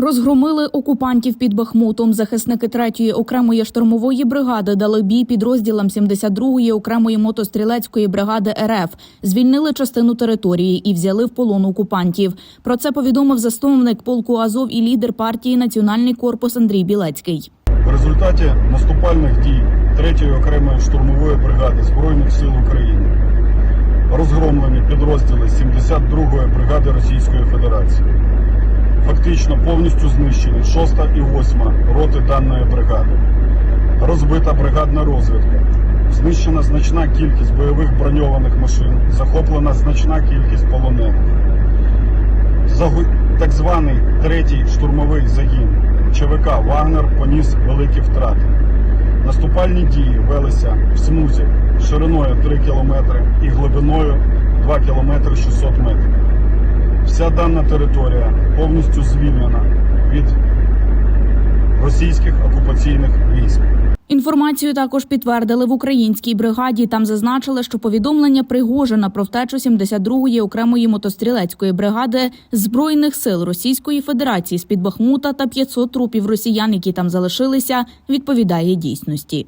Розгромили окупантів під Бахмутом. Захисники 3-ї окремої штурмової бригади дали бій підрозділам 72-ї окремої мотострілецької бригади РФ. Звільнили частину території і взяли в полон окупантів. Про це повідомив засновник полку Азов і лідер партії Національний корпус Андрій Білецький. В результаті наступальних дій 3-ї окремої штурмової бригади Збройних сил України розгромлені підрозділи 72-ї бригади Російської Федерації. Фактично повністю знищені 6 і 8 роти даної бригади. Розбита бригадна розвідка. Знищена значна кількість бойових броньованих машин, захоплена значна кількість полонених. Загу- Так званий третій штурмовий загін ЧВК Вагнер поніс великі втрати. Наступальні дії велися в смузі шириною 3 км і глибиною 2 км 600 метрів. Вся дана територія повністю звільнена від російських окупаційних військ. Інформацію також підтвердили в українській бригаді. Там зазначили, що повідомлення Пригожина про втечу 72-ї окремої мотострілецької бригади збройних сил Російської Федерації з під Бахмута та 500 трупів росіян, які там залишилися, відповідає дійсності.